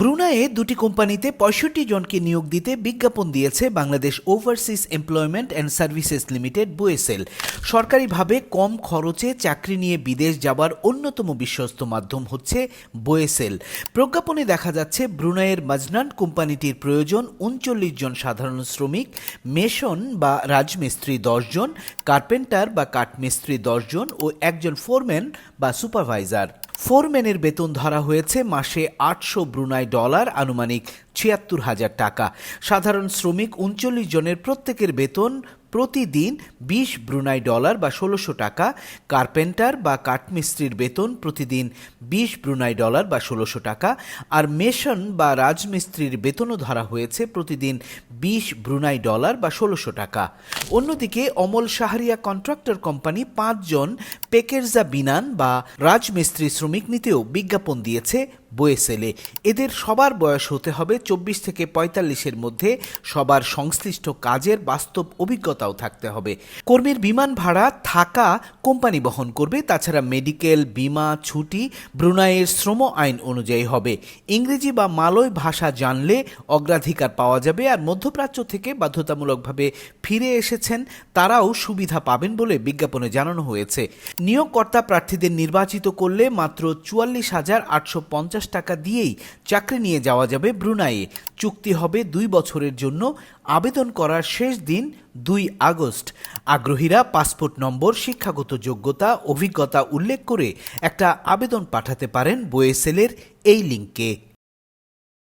ব্রুনাইয়ে দুটি কোম্পানিতে পঁয়ষট্টি জনকে নিয়োগ দিতে বিজ্ঞাপন দিয়েছে Bangladesh Overseas Employment and Services Limited BOESL সরকারিভাবে কম খরচে চাকরি নিয়ে বিদেশ যাবার অন্যতম বিশ্বস্ত মাধ্যম হচ্ছে বোয়েসেল প্রজ্ঞাপনে দেখা যাচ্ছে ব্রুনাইয়ের মাজনান কোম্পানিটির প্রয়োজন উনচল্লিশ জন সাধারণ শ্রমিক, মেশন বা রাজমিস্ত্রি জন, কার্পেন্টার বা কাঠমিস্ত্রি দশজন ও একজন ফোরম্যান বা সুপারভাইজার। ফোরম্যানের বেতন ধরা হয়েছে মাসে আটশো ব্রুনাই ডলার, আনুমানিক ছিয়াত্তর হাজার টাকা। সাধারণ শ্রমিক উনচল্লিশ জনের প্রত্যেকের বেতন প্রতিদিন বিশ ব্রুনাই ডলার বা ষোলোশো টাকা। কার্পেন্টার বা কাঠমিস্ত্রির বেতন প্রতিদিন বিশ ব্রুনাই ডলার বা ষোলোশো টাকা। আর মেশন বা রাজমিস্ত্রির বেতনও ধরা হয়েছে প্রতিদিন বিশ ব্রুনাই ডলার বা ষোলোশো টাকা। অন্যদিকে অমল শাহরিয়া কন্ট্রাক্টর কোম্পানি পাঁচজন পেকেরজা বিনান বা রাজমিস্ত্রি শ্রমিক নিতেও বিজ্ঞাপন দিয়েছে বয়েসেলে। এদের সবার বয়স হতে হবে চব্বিশ থেকে পঁয়তাল্লিশের মধ্যে। সবার সংশ্লিষ্ট কাজের বাস্তব অভিজ্ঞতাও থাকতে হবে। কর্মীর বিমান ভাড়া, থাকা কোম্পানি বহন করবে। তাছাড়া মেডিকেল, বিমা, ছুটি, ব্রুনাইয়ের শ্রম আইন অনুযায়ী হবে। ইংরেজি বা মালয় ভাষা জানলে অগ্রাধিকার পাওয়া যাবে আর মধ্যপ্রাচ্য থেকে বাধ্যতামূলকভাবে ফিরে এসেছেন তারাও সুবিধা পাবেন বলে বিজ্ঞাপনে জানানো হয়েছে। নিয়োগকর্তা প্রার্থীদের নির্বাচিত করলে মাত্র চুয়াল্লিশ হাজার আটশো পঞ্চাশ টাকা দিয়েই চাকরি নিয়ে যাওয়া যাবে ব্রুনাইয়ে। চুক্তি হবে দুই বছরের জন্য। আবেদন করার শেষ দিন দুই আগস্ট। আগ্রহীরা পাসপোর্ট নম্বর, শিক্ষাগত যোগ্যতা, অভিজ্ঞতা উল্লেখ করে একটা আবেদন পাঠাতে পারেন বোয়েসেলের এই লিঙ্কে।